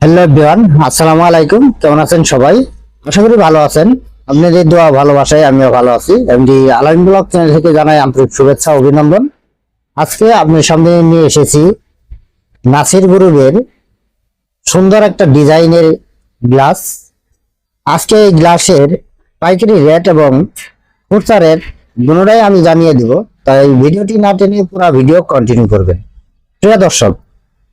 Hello everyone, আসসালামু আলাইকুম। কেমন আছেন সবাই? আশা করি ভালো আছেন। আপনাদের দোয়া ভালোবাসায় আমিও ভালো আছি। এমডি আলামিন ব্লগ চ্যানেল থেকে জানাই আন্তরিক শুভেচ্ছা অভিনন্দন। আজকে আপনার সামনে নিয়ে এসেছি নাসির গ্রুপের সুন্দর একটা ডিজাইনের গ্লাস। আজকে এই গ্লাসের পাইকারি রেট এবং খুচরা রেট দুটোটাই আমি জানিয়ে দিব। তাই ভিডিওটি না টেনে পুরো ভিডিও কন্টিনিউ করবেন। প্রিয় দর্শক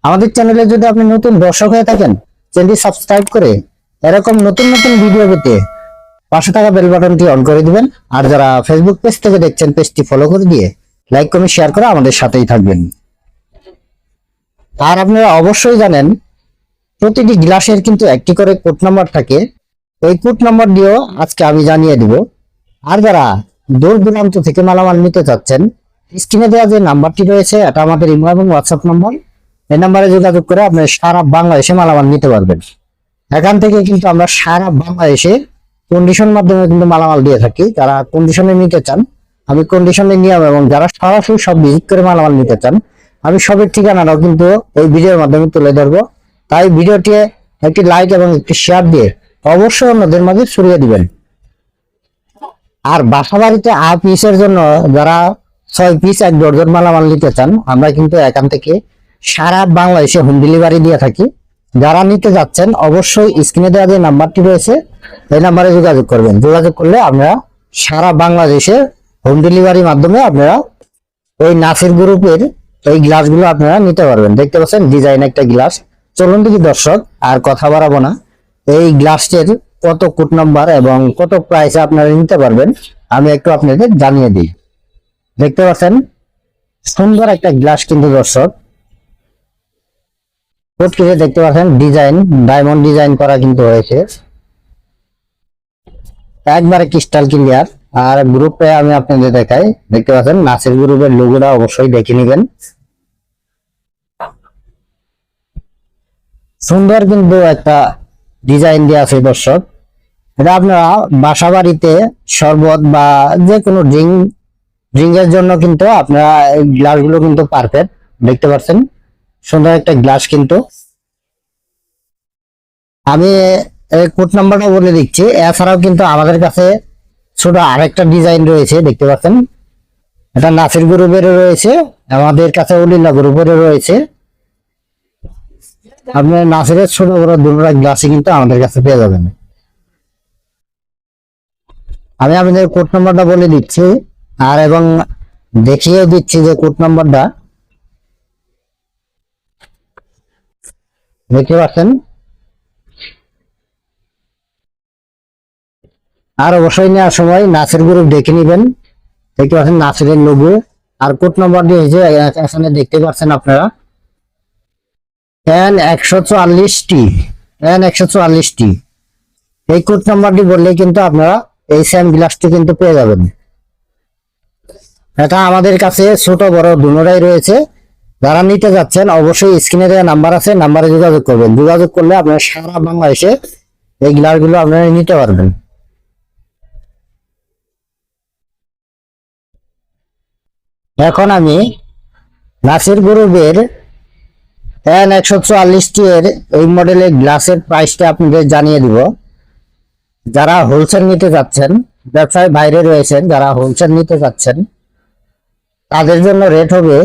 আমাদের চ্যানেলে যদি আপনি নতুন দর্শক হয়ে থাকেন, চ্যানেলটি সাবস্ক্রাইব করে এরকম নতুন নতুন ভিডিও পেতে পাশে থাকা বেল বাটনটি অন করে দিবেন। আর যারা ফেসবুক পেজ থেকে দেখছেন পেজটি ফলো করে দিয়ে লাইক কমেন্ট শেয়ার করে আমাদের সাথেই থাকবেন। আর আপনারা অবশ্যই জানেন, প্রতিটি গ্লাসের কিন্তু একটি করে কোড নাম্বার থাকে। এই কোড নাম্বার দিয়েও আজকে আমি জানিয়ে দিব। আর যারা দূর দূরান্ত থেকে মালামাল নিতে চাচ্ছেন স্ক্রিনে দেওয়া যে নাম্বারটি রয়েছে, এটা আমাদের ইমো এবং হোয়াটসঅ্যাপ নম্বর এই নাম্বারে যোগাযোগ করে আপনি সারা বাংলাদেশে মালামাল নিতে পারবেন। এখান থেকে কিন্তু আমরা সারা বাংলাদেশে কন্ডিশন মাধ্যমে কিন্তু মালামাল দিয়ে থাকি। যারা কন্ডিশনে নিতে চান, আমি কন্ডিশনে নিয়ম এবং যারা সরাসরি সব ভিজিট করে মালামাল নিতে চান, আমি সবের ঠিকানাটাও কিন্তু এই ভিডিওর মাধ্যমে তুলে ধরবো। তাই ভিডিওটি একটি লাইক এবং একটি শেয়ার দিয়ে অবশ্যই অন্যদের মাঝে ছড়িয়ে দিবেন। আর বাসা বাড়িতে আ পিসের জন্য যারা ছয় পিস এক ডর্জন মালামাল নিতে চান, আমরা কিন্তু এখান থেকে সারা বাংলাদেশে হোম ডেলিভারি দিয়ে থাকি। যারা নিতে যাচ্ছেন, অবশ্যই স্ক্রিনে দেওয়া যে নাম্বারটি রয়েছে, এই নাম্বারে যোগাযোগ করবেন। যোগাযোগ করলে আমরা সারা বাংলাদেশে হোম ডেলিভারির মাধ্যমে আপনারা ওই নাসির গ্রুপের এই গ্লাসগুলো আপনারা নিতে পারবেন। দেখতে পাচ্ছেন ডিজাইন একটা গ্লাস চলুন দেখি দর্শক, আর কথা বাড়াবো না। এই গ্লাসটির কত কোট নাম্বার এবং কত প্রাইসে আপনারা নিতে পারবেন, আমি একটু আপনাদের জানিয়ে দিই। দেখতে পাচ্ছেন, সুন্দর একটা গ্লাস কিন্তু দর্শক। কিনে দেখতে পাচ্ছেন ডিজাইন ডায়মন্ড ডিজাইন করা কিন্তু হয়েছে। একবারে ক্রিস্টাল ক্লিয়ার আর গ্রুপে আমি আপনাদের দেখাই, দেখতে পাচ্ছেন নাসির গ্রুপের লোগোটা অবশ্যই দেখে নেবেন। সুন্দর কিন্তু একটা ডিজাইন দেওয়া আছে দর্শক। এটা আপনারা বাসা বাড়িতে শরবত বা যে কোনো ড্রিঙ্ক ড্রিঙ্কের জন্য কিন্তু আপনারা এই গ্লাসগুলো কিন্তু পারফেক্ট দেখতে পাচ্ছেন। সুন্দর একটা গ্লাস কিন্তু। আমি কোড নাম্বারটা বলে দিচ্ছি। এছাড়াও কিন্তু আমাদের কাছে ছোট আরেকটা ডিজাইন রয়েছে, দেখতে পাচ্ছেন? এটা নাসির গ্রুপেরও রয়েছে, আমাদের কাছে উলিল্লা গ্রুপেরও রয়েছে। আপনার নাসিরের ছোট বড় দুটা গ্লাসই কিন্তু আমাদের কাছে পেয়ে যাবেন। আমি আপনাদের কোড নাম্বারটা বলে দিচ্ছি, আর এবং দেখিয়েও দিচ্ছি যে কোড নাম্বারটা। দেখতে পাচ্ছেন? আর অবশ্যই নেওয়ার সময় নাচের গ্রুপ দেখে নেবেন। দেখতে পাচ্ছেন নাচের লোগো আর কোড নাম্বার দিয়েছে এখানে দেখতে পাচ্ছেন আপনারা। এন একশো চুয়াল্লিশটি। এন একশো চুয়াল্লিশটি। এই কোড নাম্বারটি বললে কিন্তু আপনারা এই স্যাম গ্লাসটি কিন্তু পেয়ে যাবেন। এটা আমাদের কাছে ছোট বড় দুটোটাই রয়েছে। যারা নিতে যাচ্ছেন, অবশ্যই স্ক্রিনে দেওয়া নাম্বার আছে, নাম্বারে যোগাযোগ করবেন। যোগাযোগ করলে আপনারা সারা বাংলাদেশে এই গ্লাসগুলো আপনারা নিতে পারবেন। এখন আমি নাসির গ্রুপের এন একশো চুয়াল্লিশটি এর এই মডেলের গ্লাসের প্রাইসটা আপনাদের জানিয়ে দিব। যারা হোলসেল নিতে যাচ্ছেন, ব্যবসায় বাইরে রয়েছেন, যারা হোলসেল নিতে যাচ্ছেন, তাদের জন্য রেট হবে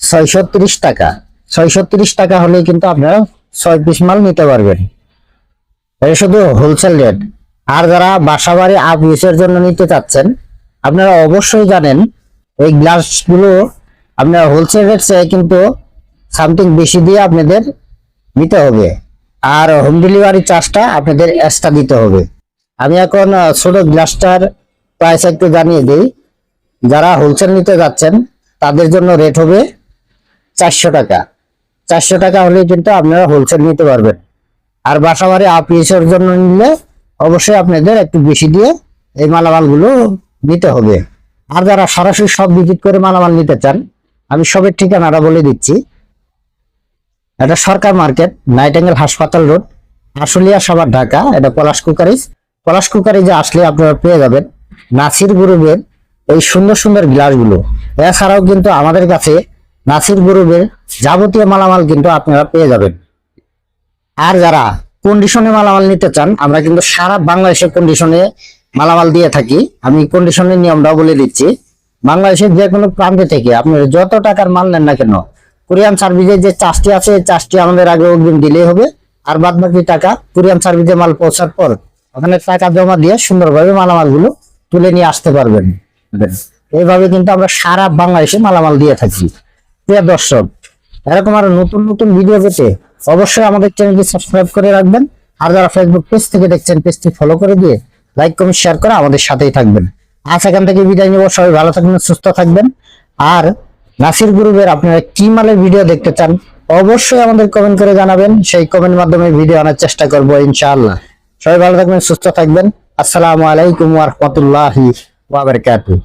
ছয়শো তিরিশ টাকা। ছয়শো তিরিশ টাকা হলে কিন্তু আপনারা ছয় পিস মাল নিতে পারবেন। এটা শুধু হোলসেল রেট আর যারা বাসা বাড়ি আপ ইউজের জন্য নিতে চাচ্ছেন, আপনারা অবশ্যই জানেন, এই গ্লাসগুলো আপনার হোলসেল রেট চেয়ে কিন্তু সামথিং বেশি দিয়ে আপনাদের নিতে হবে। আর হোম ডেলিভারি চার্জটা আপনাদের এক্সট্রা দিতে হবে। আমি এখন ছোট গ্লাসটার প্রাইস একটু জানিয়ে দিই। যারা হোলসেল নিতে যাচ্ছেন, তাদের জন্য রেট হবে চারশো টাকা। চারশো টাকা হলে কিন্তু আপনারা হোলসেল নিতে পারবেন। আর বাসা বাড়ি আপিসের জন্য নিলে অবশ্যই আপনাদের একটু বেশি দিয়ে এই মালামালগুলো নিতে হবে। আর যারা সরাসরি সব ভিজিট করে মালামাল নিতে চান, আমি সবের ঠিকানাটা বলে দিচ্ছি। এটা সরকার মার্কেট নাইটেঙ্গেল হাসপাতাল রোড, আশুলিয়া সবার ঢাকা, এটা পলাশ কুকারিজ। পলাশ কুকারিজে আসলে আপনারা পেয়ে যাবেন নাসির গ্রুপের এই সুন্দর সুন্দর গ্লাসগুলো এছাড়াও কিন্তু আমাদের কাছে নাসির গ্রুপের যাবতীয় মালামাল কিন্তু আপনারা পেয়ে যাবেন। আর যারা কন্ডিশনে মালামাল নিতে চান, আমরা কিন্তু সারা বাংলাদেশে কন্ডিশনে মালামাল দিয়ে থাকি। আমি কন্ডিশনের নিয়মটাও বলে দিচ্ছি। বাংলাদেশের যে কোনো প্রান্তে থেকে আপনি যত টাকার মাল নেন না কেন, কোরিয়ান সার্ভিসের যে চার্জটি আছে, এই চার্জটি আমাদের আগে অগ্রিম দিলেই হবে। আর বাদ বাকি টাকা কোরিয়ান সার্ভিসে মাল পৌঁছার পর ওখানে টাকা জমা দিয়ে সুন্দরভাবে মালামালগুলো তুলে নিয়ে আসতে পারবেন। এইভাবে কিন্তু আমরা সারা বাংলাদেশে মালামাল দিয়ে থাকি। প্রিয় দর্শক, এরকম আরও নতুন নতুন ভিডিও পেতে অবশ্যই আমাদের চ্যানেলটি সাবস্ক্রাইব করে রাখবেন। আর যারা ফেসবুক পেজ থেকে দেখছেন পেজটি ফলো করে দিয়ে লাইক কমেন্ট শেয়ার করে আমাদের সাথেই থাকবেন। আজ এখান থেকে বিদায় নিব। সবাই ভালো থাকবেন, সুস্থ থাকবেন। আর নাসির গ্রুপের আপনারা কি মালের ভিডিও দেখতে চান, অবশ্যই আমাদের কমেন্ট করে জানাবেন। সেই কমেন্ট মাধ্যমে ভিডিও আনার চেষ্টা করব ইনশাআল্লাহ। সবাই ভালো থাকবেন, সুস্থ থাকবেন। আসসালামু আলাইকুম ওয়া রাহমাতুল্লাহি ওয়া বারাকাতুহু।